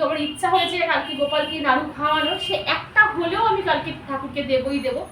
কিন্তু আমার ইচ্ছা হয়েছে কালকে গোপালকে নাড়ু খাওয়ানো সে একটা হলেও আমি কালকে ঠাকুরকে দেবই দেবো।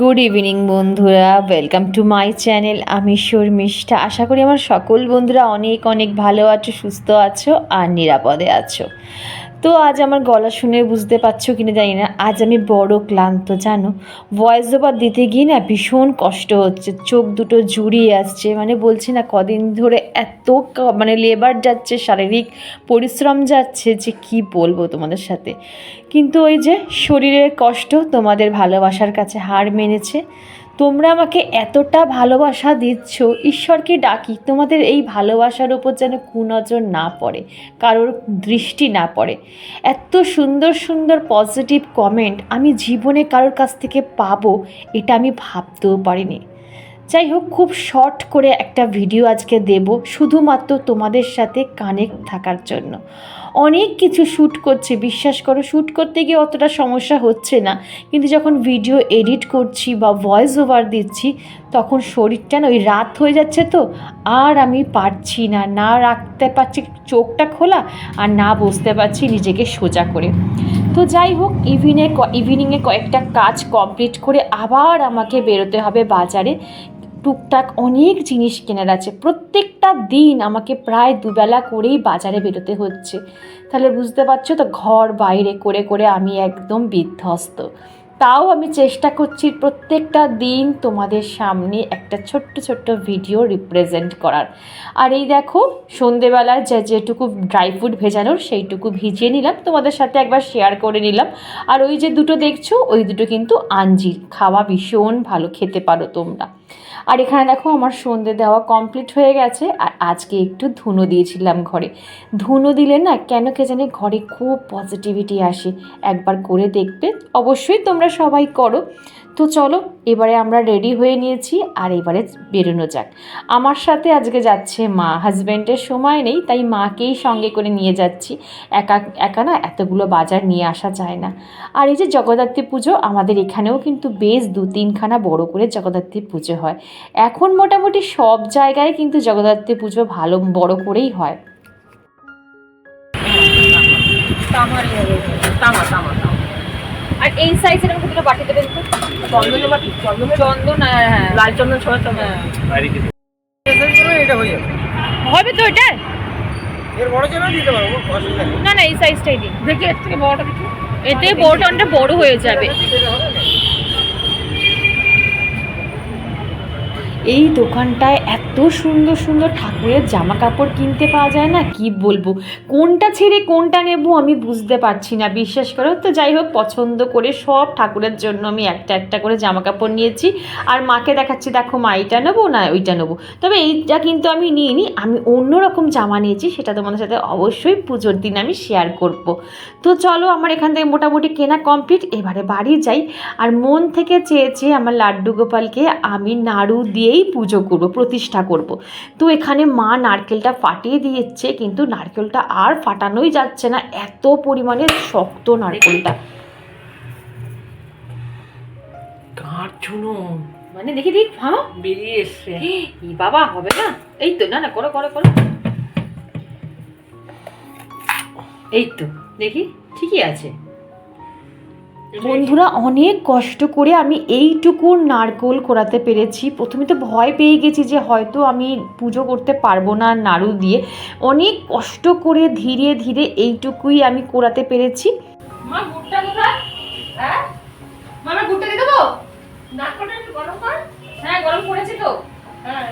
গুড ইভিনিং বন্ধুরা। ওয়েলকাম টু মাই চ্যানেল আমি শর্মিষ্ঠা আশা করি আমার সকল বন্ধুরা অনেক অনেক ভালো আছো, সুস্থ আছো আর নিরাপদে আছো। তো আজ আমার গলা শুনে বুঝতে পারছ কিনা জানি না। আজ আমি বড় ক্লান্ত, জানো? ভয়েস ওভার দিতে গিয়ে না ভীষণ কষ্ট হচ্ছে। চোখ দুটো জুড়িয়ে আসছে। মানে বলছি না, কদিন ধরে এত মানে লেবার যাচ্ছে, শারীরিক পরিশ্রম যাচ্ছে যে কি বলব তোমাদের সাথে। কিন্তু ওই যে শরীরের কষ্ট তোমাদের ভালোবাসার কাছে হার মেনেছে। তোমরা আমাকে এতটা ভালোবাসা দিচ্ছ ঈশ্বরকে ডাকি? তোমাদের এই ভালোবাসার উপর যেন কুনজর না পড়ে, কারোর দৃষ্টি না পড়ে। এত সুন্দর সুন্দর পজিটিভ কমেন্ট আমি জীবনে কারোর কাছ থেকে পাবো, এটা আমি ভাবতেও পারিনি। যাই হোক, খুব শর্ট করে একটা ভিডিও আজকে দেব, শুধুমাত্র তোমাদের সাথে কানেক্ট থাকার জন্য। অনেক কিছু শ্যুট করছে, বিশ্বাস করো শ্যুট করতে গিয়ে অতটা সমস্যা হচ্ছে না। কিন্তু যখন ভিডিও এডিট করছি বা ভয়েস ওভার দিচ্ছি, তখন শরীরটা না ওই রাত হয়ে যাচ্ছে তো, আর আমি পারছি না না রাখতে পারছি, চোখটা খোলা, আর না বসতে পারছি, নিজেকে সোজা করে। তো যাই হোক ইভিনে ইভিনিংয়ে কয়েকটা কাজ কমপ্লিট করে আবার আমাকে বেরোতে হবে বাজারে। টুকটাক অনেক জিনিস কেনার আছে প্রত্যেকটা দিন আমাকে প্রায় দুবেলা করেই বাজারে বেরোতে হচ্ছে। তাহলে বুঝতে পারছ তো, ঘর বাইরে করে করে আমি একদম বিধ্বস্ত। তাও আমি চেষ্টা করছি প্রত্যেকটা দিন তোমাদের সামনে একটা ছোট্ট ছোট্ট ভিডিও রিপ্রেজেন্ট করার। আর এই দেখো, সন্ধেবেলায় যে, যেটুকু ড্রাই ফ্রুট ভেজানোর সেইটুকু ভিজিয়ে নিলাম। তোমাদের সাথে একবার শেয়ার করে নিলাম। আর ওই যে দুটো দেখছ, ওই দুটো কিন্তু আঞ্জির। খাওয়া ভীষণ ভালো, খেতে পারো তোমরা। আর এখানে দেখো আমার সন্ধে দেওয়া কমপ্লিট হয়ে গেছে, আর আজকে একটু ধুনো দিয়েছিলাম ঘরে। ধুনো দিলে না কেন কে জানে ঘরে খুব পজিটিভিটি আসে। একবার করে দেখবে, অবশ্যই তোমরা সবাই করো। তো চলো এবারে আমরা রেডি হয়ে নিয়েছি, আর এবারে বেরোনো যাক। আমার সাথে আজকে যাচ্ছে মা। হাজব্যান্ডের সময় নেই, তাই মাকেই সঙ্গে করে নিয়ে যাচ্ছি। একা একা না এতগুলো বাজার নিয়ে আসা যায় না। আর এই যে জগদ্ধাত্রী পুজো, আমাদের এখানেও কিন্তু বেশ দু তিনখানা বড় করে জগদ্ধাত্রী পুজো হয়। এখন মোটামুটি সব জায়গায় কিন্তু জগদ্ধাত্রী পুজো ভালো, বড় করেই হয়। তামা তামা আর এই সাইজের আমাকে দুটো বাটি দেবেন তো? বাটি চন্দন হ্যাঁ হ্যাঁ লাল চন্দন হ্যাঁ। এটা হয়ে যাবে। হবে তো এটা? এর বড় চেনা দিতে পারব না না এই সাইজটাই দিন। দেখি এর থেকে বড়টা দেখি এতে বড়টা অনেকটা বড় হয়ে যাবে এটা হবে না এই দোকানটায় এত সুন্দর সুন্দর ঠাকুরের জামা কাপড় কিনতে পাওয়া যায় না? কি বলব? কোনটা ছেড়ে কোনটা নেব আমি বুঝতে পারছি না। বিশ্বাস করো তো, যাই হোক, পছন্দ করে সব ঠাকুরের জন্য আমি একটা একটা করে জামা কাপড় নিয়েছি। আর মাকে দেখাচ্ছি, দেখো মা, এইটা নেব না ওইটা নেব? তবে এইটা কিন্তু আমি নিইনি, আমি অন্য রকম জামা নিয়েছি, সেটা তোমাদের সাথে অবশ্যই পুজোর দিন আমি শেয়ার করব। তো চলো, আমার এখান থেকে মোটামুটি কেনা কমপ্লিট এবারে বাড়ি যাই। আর মন থেকে চেয়েছি আমার লাড্ডু গোপালকে আমি নাড়ু দিয়েই পুজো করব প্রতিষ্ঠা করব। তো এখানে মা নারকেলটা ফাটিয়ে দিয়েছে কিন্তু নারকেলটা আর ফাটানোই যাচ্ছে না এত পরিমাণে শক্ত নারকেলটা। কার মানে দেখি দেখ হ্যাঁ বেরিয়ে এসছে। ই বাবা হবে না? এই তো না না করো করো করো। এই তো দেখি ঠিকই আছে। বন্ধুরা অনেক কষ্ট করে আমি এইটুকু নারকোল কোরাতে পেরেছি। প্রথমে তো ভয় পেয়ে গেছি যে হয়তো আমি পুজো করতে পারব না নাড়ু দিয়ে। অনেক কষ্ট করে ধীরে ধীরে এইটুকুই আমি কোরাতে পেরেছি। মা গুড়টা হ্যাঁ? মামা গুড়টা দিয়ে দেবো? নাটকটা একটু গরম কর। হ্যাঁ গরম করেছি তো। হ্যাঁ।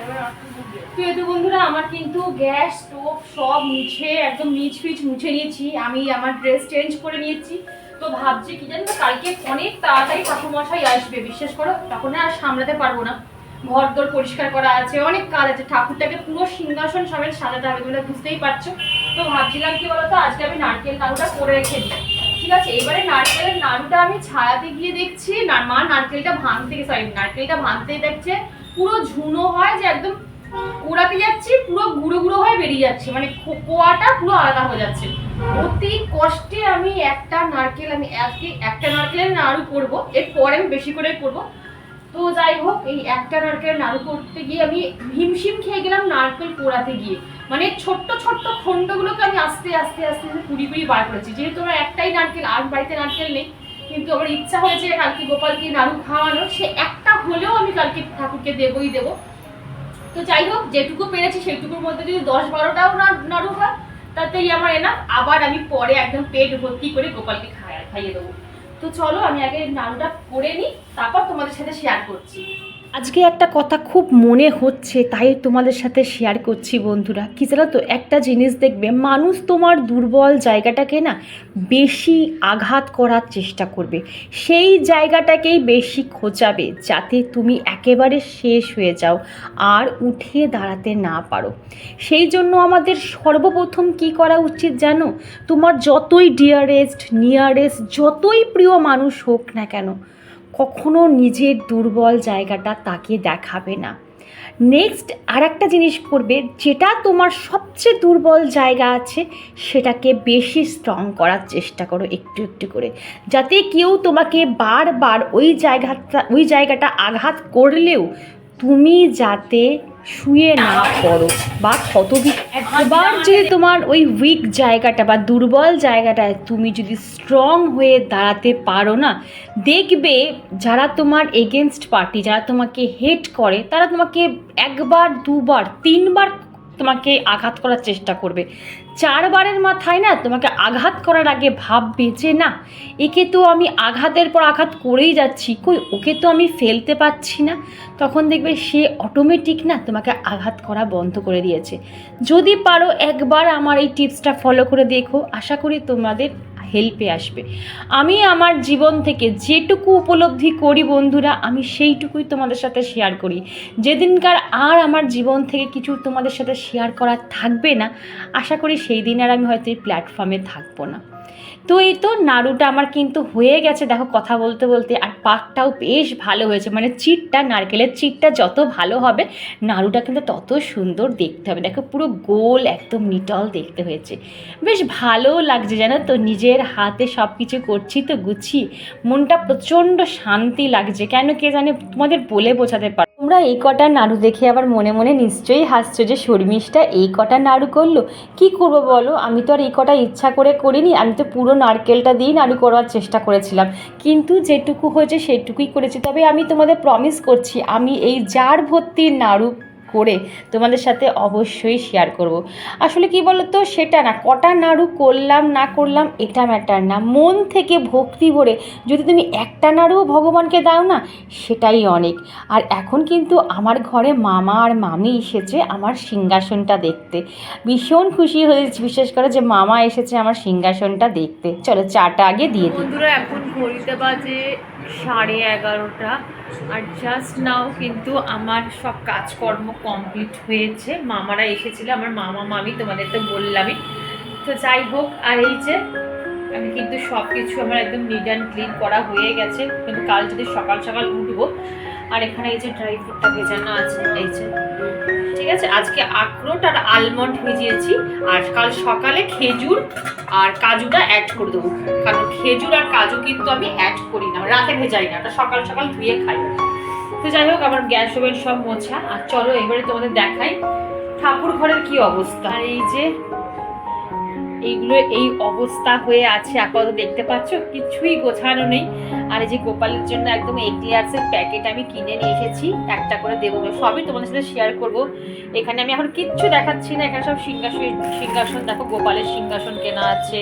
তো বন্ধুরা আমার কিন্তু গ্যাস স্টোভ সব মুছে একদম নিচ ফিচ মুছে নিয়েছি। আমি আমার ড্রেস চেঞ্জ করে নিয়েছি। তো ভাবছি কি জানি কালকে অনেক তাড়াতাড়ি ঠাকুরমশাই আসবে, বিশ্বাস করো, তখন আর সামলাতে পারব না। ঘর দর পরিষ্কার করা আছে, অনেক কাজ আছে, ঠাকুরটাকে পুরো সিংহাসন সমেত সাজাতে হবে তোমরা বুঝতেই পারছ। তো ভাবছিলাম কি বলতো, আজকে আমি নারকেল নাড়ুটা করে রেখে দিই। ঠিক আছে, এবারে নারকেলের নাড়ুটা আমি ছাড়াতে গিয়ে দেখছি মা নারকেলটা ভাঙতে সরি নারকেলটা ভাঙতে দেখছে, পুরো ঝুনো হয় যে একদম কোড়াতে যাচ্ছি, পুরো গুঁড়ো গুঁড়ো হয়ে বেরিয়ে যাচ্ছে। মানে কোয়াটা পুরো আলাদা হয়ে যাচ্ছে। অতি কষ্টে আমি একটা নারকেল, আমি আজকে একটা নারকেলের নাড়ু করব। এরপরে আমি বেশি করে করব। তো যাই হোক, এই একটা নারকেল নাড়ু করতে গিয়ে আমি হিমশিম খেয়ে গেলাম নারকেল পোড়াতে গিয়ে। মানে ছোট্ট ছোট্ট খণ্ডগুলোকে আমি আস্তে আস্তে আস্তে আস্তে কুড়ি কুড়ি বার করেছি। যেহেতু আমার একটাই নারকেল, আর বাড়িতে নারকেল নেই, কিন্তু আমার ইচ্ছা হয়েছে কালকে গোপালকে নাড়ু খাওয়ানো সে একটা হলেও আমি কালকে ঠাকুরকে দেবই দেবো। তো যাই হোক, যেটুকু পেরেছি সেইটুকুর মধ্যে যদি দশ বারোটাও না- হয় তাতেই আমার এনাম আবার আমি পরে একদম পেট ভর্তি করে গোপালকে খাই খাইয়ে দেবো। তো চলো, আমি আগে নাড়ুটা করে নিই, তারপর তোমাদের সাথে শেয়ার করছি। আজকে একটা কথা খুব মনে হচ্ছে, তাই তোমাদের সাথে শেয়ার করছি বন্ধুরা। কি জানো তো, একটা জিনিস দেখবে, মানুষ তোমার দুর্বল জায়গাটাকে না বেশি আঘাত করার চেষ্টা করবে। সেই জায়গাটাকেই বেশি খোঁচাবে, যাতে তুমি একেবারে শেষ হয়ে যাও আর উঠে দাঁড়াতে না পারো। সেই জন্য আমাদের সর্বপ্রথম কি করা উচিত জানো? তোমার যতই ডিয়ারেস্ট নিয়ারেস্ট যতই প্রিয় মানুষ হোক না কেন কখনো নিজের দুর্বল জায়গাটা তাকে দেখাবে না। নেক্সট আর একটা জিনিস করবে, যেটা তোমার সবচেয়ে দুর্বল জায়গা আছে, সেটাকে বেশি স্ট্রং করার চেষ্টা করো একটু একটু করে। যাতে কেউ তোমাকে বারবার ওই জায়গাটা ওই জায়গাটা আঘাত করলেও তুমি যাতে শুয়ে না পড়ো বা ক্ষত একবার যদি তোমার ওই উইক জায়গাটা বা দুর্বল জায়গাটায় তুমি যদি স্ট্রং হয়ে দাঁড়াতে পারো না, দেখবে যারা তোমার এগেনস্ট পার্টি যারা তোমাকে হেট করে, তারা তোমাকে একবার, দুবার, তিনবার তোমাকে আঘাত করার চেষ্টা করবে। চারবারের মাথায় না তোমাকে আঘাত করার আগে ভাববে যে না। একে তো আমি আঘাতের পর আঘাত করেই যাচ্ছি। কই, ওকে তো আমি ফেলতে পারছি না। তখন দেখবে সে অটোমেটিক না তোমাকে আঘাত করা বন্ধ করে দিয়েছে। যদি পারো একবার আমার এই টিপসটা ফলো করে দেখো। আশা করি তোমাদের হেল্পে আসবে। আমি আমার জীবন থেকে যেটুকু উপলব্ধি করি বন্ধুরা, আমি সেইটুকুই তোমাদের সাথে শেয়ার করি। যেদিনকার আর আমার জীবন থেকে কিছু তোমাদের সাথে শেয়ার করা থাকবে না, আশা করি সেই দিন আর আমি হয়তো এই প্ল্যাটফর্মে থাকব না। তো এই তো নাড়ুটা আমার কিন্তু হয়ে গেছে, দেখো কথা বলতে বলতে, আর পাকটাও বেশ ভালো হয়েছে মানে চিটটা, নারকেলের চিটটা যত ভালো হবে, নাড়ুটা কিন্তু তত সুন্দর দেখতে হবে। দেখো পুরো গোল, একদম নিটল দেখতে হয়েছে। বেশ ভালো লাগছে জানো তো, নিজের হাতে সব কিছু করছি তো গুছি, মনটা প্রচণ্ড শান্তি লাগছে, কেন কে জানে তোমাদের বলে বোঝাতে পারো। তোমরা এই কটা নাড়ু দেখে আবার মনে মনে নিশ্চয়ই হাসছো যে শর্মিষ্ঠা এই কটা নাড়ু করল। কি করব বলো? আমি তো আর এই কটা ইচ্ছা করে করিনি। আমি তো পুরো নারকেলটা দিয়েই নাড়ু করার চেষ্টা করেছিলাম। কিন্তু যেটুকু হয়েছে সেটুকুই করেছি। তবে আমি তোমাদের প্রমিস করছি, আমি এই জার ভর্তি নাড়ু করে তোমাদের সাথে অবশ্যই শেয়ার করব। আসলে কি বলো তো সেটা না, কটা নাড়ু করলাম, না করলাম, এটা ম্যাটার না। মন থেকে ভক্তি ভরে যদি তুমি একটা নাড়ুও ভগবানকে দাও না, সেটাই অনেক। আর এখন কিন্তু আমার ঘরে মামা আর মামি এসেছে আমার সিংহাসনটা দেখতে। ভীষণ খুশি হয়েছি, বিশেষ করে যে মামা এসেছে আমার সিংহাসনটা দেখতে। চলো চাটা আগে দিয়ে দিই। এখন ঘড়িতে বাজে সাড়ে এগারোটা। আর জাস্ট নাও কিন্তু আমার সব কাজকর্ম কমপ্লিট হয়েছে। মামারা এসেছিল, আমার মামা, মামি তোমাদের তো বললামই। তো যাই হোক, আর এই যে আমি কিন্তু সব কিছু আমার একদম নিট অ্যান্ড ক্লিন করা হয়ে গেছে। কিন্তু কাল যদি সকাল সকাল উঠবো, আর এখানে এই যে ড্রাই ফ্রুটটা ভেজানো আছে, এই যে ঠিক আছে? আজকে আখরোট আর আলমন্ড ভিজিয়েছি। আর কাল সকালে খেজুর আর কাজুটা অ্যাড করে দেবো। কারণ খেজুর আর কাজু কিন্তু আমি অ্যাড করি না। রাতে ভেজাই না। ওটা সকাল সকাল ধুয়ে খাই। তো যাই হোক, আমার গ্যাস ওভেন সব মোছা। আর চলো এবারে তোমাদের দেখাই ঠাকুর ঘরের কি অবস্থা। আর এই যে এইগুলো এই অবস্থা হয়ে আছে, আপাতত দেখতে পাচ্ছ, কিছুই গোছানো নেই। আর এই যে গোপালের জন্য একদম এক্লিয়ার্সের প্যাকেট আমি কিনে নিয়ে এসেছি, একটা করে দেবো সবই তোমাদের সাথে শেয়ার করব। এখানে আমি এখন কিচ্ছু দেখাচ্ছি না, এখানে সব সিংহাসন সিংহাসন দেখো, গোপালের সিংহাসন কেনা আছে।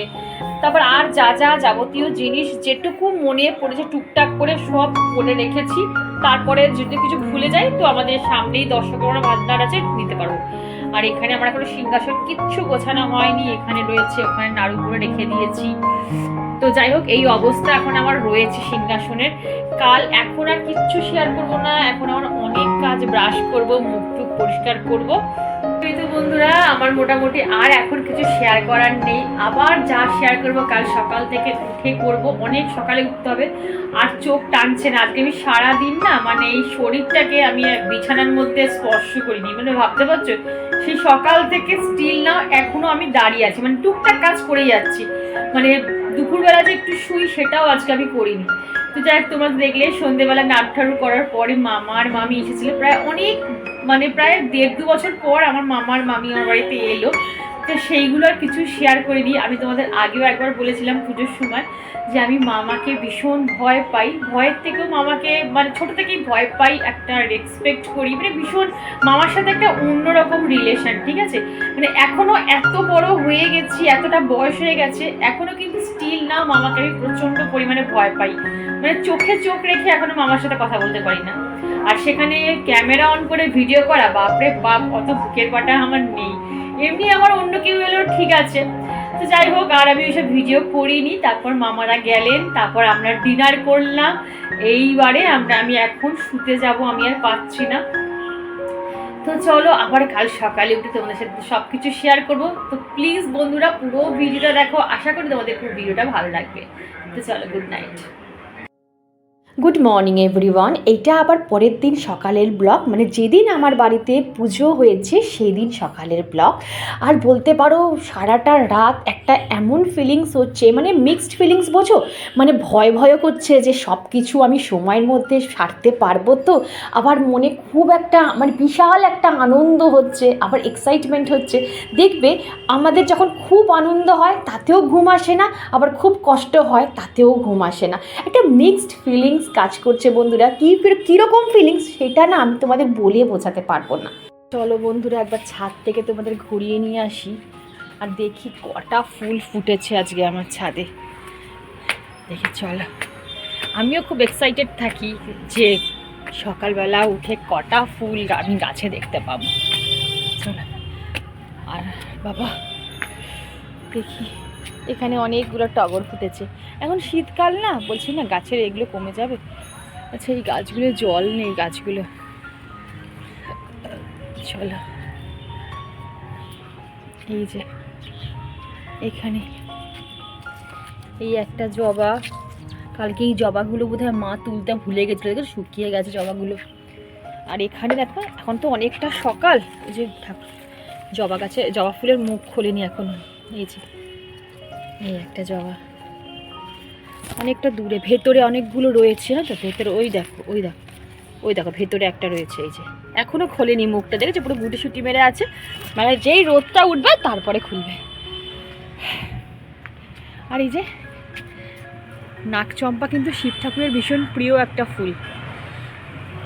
তারপর আর যা যা যাবতীয় জিনিস, যেটুকু মনে পড়েছে টুকটাক করে সব করে রেখেছি। তারপরে যদি কিছু ভুলে যাই, তো আমাদের সামনেই দর্শক ভান্ডার আছে, নিতে পারব। আর এখানে আমার এখনও সিংহাসন কিচ্ছু গোছানো হয়নি। এখানে রয়েছে, ওখানে নাড়ু করে রেখে দিয়েছি। তো যাই হোক, এই অবস্থা এখন আমার রয়েছে সিংহাসনের। কাল এখন আর কিচ্ছু শেয়ার করব না। এখন আমার অনেক কাজ ব্রাশ করব, মুখ টুক পরিষ্কার করব। তো বন্ধুরা, আমার মোটামুটি আর এখন কিছু শেয়ার করার নেই। আবার যা শেয়ার করব, কাল সকাল থেকে উঠে করব। অনেক সকালে উঠতে হবে। আর চোখ টানছে না। আজকে আমি সারাদিন না মানে এই শরীরটাকে আমি বিছানার মধ্যে স্পর্শ করিনি। মানে ভাবতে পারছ? সেই সকাল থেকে স্টিল না, এখনও আমি দাঁড়িয়ে আছি। মানে টুকটাক কাজ করে যাচ্ছি। মানে দুপুরবেলা যে একটু শুই, সেটাও আজকে আমি করিনি। তো যাই হোক, তোমরা দেখলে, সন্ধেবেলা নাট ঠাড়ু করার পরে মামা আর মামি এসেছিল। প্রায় অনেক মানে প্রায় দেড় দু বছর পর আমার মামার মামি আমার বাড়িতে এলো। তো সেইগুলো আর কিছু শেয়ার করিনি আমি তোমাদের আগেও একবার বলেছিলাম পুজোর সময় যে আমি মামাকে ভীষণ ভয় পাই। ভয়ের থেকেও মামাকে মানে ছোট থেকেই ভয় পাই, একটা রেসপেক্ট করি। মানে ভীষণ মামার সাথে একটা অন্যরকম রিলেশন ঠিক আছে? মানে এখনও এত বড় হয়ে গেছি, এতটা বয়স হয়ে গেছে এখনও কিন্তু স্টিল না মামাকে আমি প্রচণ্ড পরিমাণে ভয় পাই। মানে চোখে চোখ রেখে এখনও মামার সাথে কথা বলতে পারি না। আর সেখানে ক্যামেরা অন করে ভিডিও করা, বাপরে বাপ, অত বুকের পাটা আমার নেই। এমনি আমার অন্য কেউ এলো, ঠিক আছে। তো যাই হোক, আর আমি ওইসব ভিডিও করিনি, তারপর মামারা গেলেন, তারপর আমরা ডিনার করলাম। এইবারে আমরা, আমি এখন শুতে যাব, আমি আর পাচ্ছি না। তো চলো, আবার কাল সকালে উঠে তোমাদের সাথে সব কিছু শেয়ার করব। তো প্লিজ বন্ধুরা, পুরো ভিডিওটা দেখো। আশা করি তোমাদের পুরো ভিডিওটা ভালো লাগবে। তো চলো good night good morning everyone এটা আবার পরের দিন সকালের ব্লগ মানে যেদিন আমার বাড়িতে পুজো হয়েছে সেই দিন সকালের ব্লগ আর বলতে পারো, সারাটা রাত একটা এমন ফিলিংস হচ্ছে মানে মিক্সড ফিলিংস বোঝো? মানে ভয় ভয় করছে যে সব কিছু আমি সময়ের মধ্যে সারতে পারব তো। আবার মনে খুব একটা মানে বিশাল একটা আনন্দ হচ্ছে, আবার এক্সাইটমেন্ট হচ্ছে। দেখবে, আমাদের যখন খুব আনন্দ হয়, তাতেও ঘুম আসে না, আবার খুব কষ্ট হয়, তাতেও ঘুম আসে না। একটা মিক্সড ফিলিংস কাজ করছে বন্ধুরা, কী কীরকম ফিলিংস সেটা না আমি তোমাদের বলে বোঝাতে পারব না। চলো বন্ধুরা, একবার ছাদ থেকে তোমাদের ঘুরিয়ে নিয়ে আসি। আর দেখি কটা ফুল ফুটেছে আজকে আমার ছাদে। দেখি, চলো। আমিও খুব এক্সাইটেড থাকি যে সকালবেলা উঠে কটা ফুল আমি গাছে দেখতে পাবো। চলো। আর বাবা, দেখি। এখানে অনেকগুলো টগর ফুটেছে। এখন শীতকাল না, বলছি না গাছের এগুলো কমে যাবে? আচ্ছা এই গাছগুলো জল নেই, গাছগুলো। চলো। এই যে, এখানে। এই একটা জবা। কালকে এই জবাগুলো বোধহয় মা তুলতে ভুলে গেছিল দেখো শুকিয়ে গেছে জবাগুলো। আর এখানে দেখো, এখন তো অনেকটা সকাল। এই যে ঠাক- জবা গাছে, জবা ফুলের মুখ খোলেনি এখন। এই যে। এই একটা জবা। অনেকটা দূরে, ভেতরে অনেকগুলো রয়েছে না তো? ভেতরে, ওই দেখো ওই দেখো ওই দেখো, ভেতরে একটা রয়েছে, এই যে। এখনও খোলেনি মুখটা, দেখেছ? পুরো গুটি সুটি মেরে আছে। মানে যেই রোদটা উঠবে, তারপরে খুলবে। আর এই যে নাকচম্পা কিন্তু শিব ঠাকুরের ভীষণ প্রিয় একটা ফুল।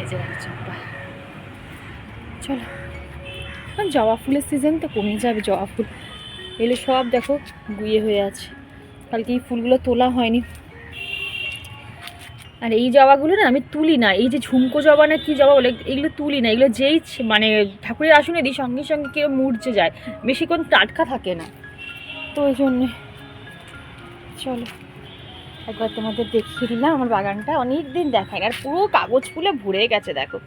এই যে নাকচম্পা চলো জবা ফুলের সিজন তো কমে যাবে, জবা ফুল। এগুলো সব দেখো গুয়ে হয়ে আছে। কালকে এই ফুলগুলো তোলা হয়নি। আর এই জবাগুলো না আমি তুলি না, এই যে ঝুমকো জবা না কি জবা বলে, এগুলো তুলি না, এগুলো যেই মানে ঠাকুরের আসনে দিই, সঙ্গে সঙ্গে কেউ মুড়ছে যায়, বেশিক্ষণ টাটকা থাকে না। তো ওই জন্যে। চলো, একবার তোমাদের দেখিয়ে দিলাম আমার বাগানটা অনেক দিন দেখায় না আর পুরো কাগজ ফুলে ভরে গেছে, দেখো।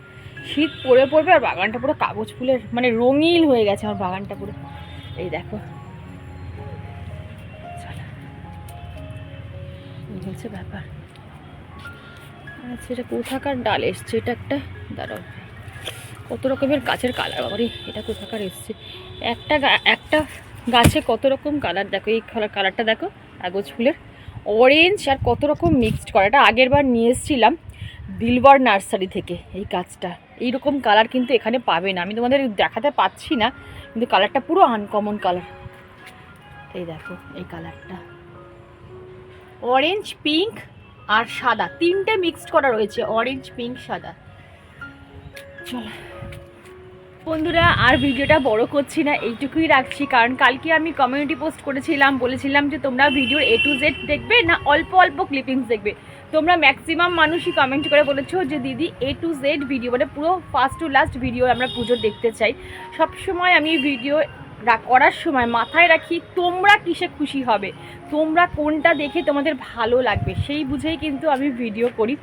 শীত পড়ে পড়বে আর বাগানটা পুরো কাগজ ফুলের মানে রঙিন হয়ে গেছে আমার বাগানটা পুরো। এই দেখো হচ্ছে ব্যাপার। আচ্ছা এটা কোথাকার ডাল এসছে, এটা একটা দাঁড়াও। কত রকমের গাছের কালার বাবারে, এটা কোথাকার এসছে? একটা একটা গাছে কত রকম কালার দেখো এই কালার কালারটা দেখো, কাগজ ফুলের। অরেঞ্জ আর কত রকম মিক্সড করা এটা আগের বার নিয়ে এসেছিলাম দিলবার নার্সারি থেকে এই গাছটা। এইরকম কালার কিন্তু এখানে পাবে না। আমি তোমাদের দেখাতে পাচ্ছি না, কিন্তু কালারটা পুরো আনকমন কালার এই দেখো, এই কালারটা অরেঞ্জ পিঙ্ক আর সাদা। তিনটে মিক্সড করা রয়েছে অরেঞ্জ পিঙ্ক সাদা। চলো। বন্ধুরা, আর ভিডিওটা বড় করছি না, এইটুকুই রাখছি। কারণ কালকে আমি কমিউনিটি পোস্ট করেছিলাম, বলেছিলাম যে তোমরা ভিডিওর এ টু জেড দেখবে না অল্প অল্প ক্লিপিংস দেখবে? তোমরা ম্যাক্সিমাম মানুষই কমেন্ট করে বলেছ যে, দিদি এ টু জেড ভিডিও মানে পুরো ফার্স্ট টু লাস্ট ভিডিও আমরা পুজোর দেখতে চাই। সব সময় আমি ভিডিও করার সময় মাথায় রাখি তোমরা কিসে খুশি হবে? তোমরা কোনটা দেখে তোমাদের ভালো লাগবে? সেই বুঝেই কিন্তু আমি ভিডিও করি।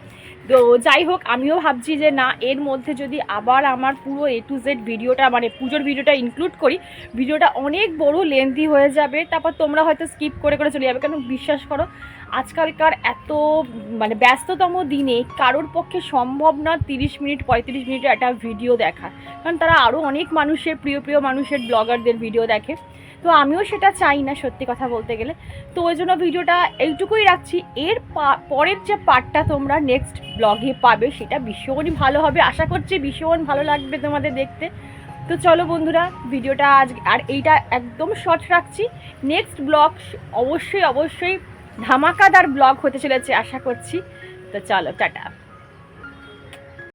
তো যাই হোক, আমিও ভাবছি যে না, এর মধ্যে যদি আবার আমার পুরো এ টু জেড ভিডিওটা মানে পুজোর ভিডিওটা ইনক্লুড করি, ভিডিওটা অনেক বড় লেন্দি হয়ে যাবে, তারপর তোমরা হয়তো স্কিপ করে করে চলে যাবে। কারণ বিশ্বাস করো, আজকালকার এত মানে ব্যস্ততম দিনে কারোর পক্ষে সম্ভব না তিরিশ মিনিট, পঁয়ত্রিশ মিনিটের একটা ভিডিও দেখা। কারণ তারা আরও অনেক মানুষের, প্রিয় প্রিয় মানুষের ব্লগারদের ভিডিও দেখে। তো আমিও সেটা চাই না সত্যি কথা বলতে গেলে। তো ওই জন্য ভিডিওটা এইটুকুই রাখছি। এর পরের যে পার্টটা তোমরা নেক্সট ব্লগে পাবে, সেটা ভীষণই ভালো হবে। আশা করছি ভীষণ ভালো লাগবে তোমাদের দেখতে। তো চলো বন্ধুরা, ভিডিওটা আজ, আর এইটা একদম শর্ট রাখছি। নেক্সট ব্লগ অবশ্যই অবশ্যই ধামাকাদার ব্লগ হতে চলেছে, আশা করছি। তো চলো, টাটা।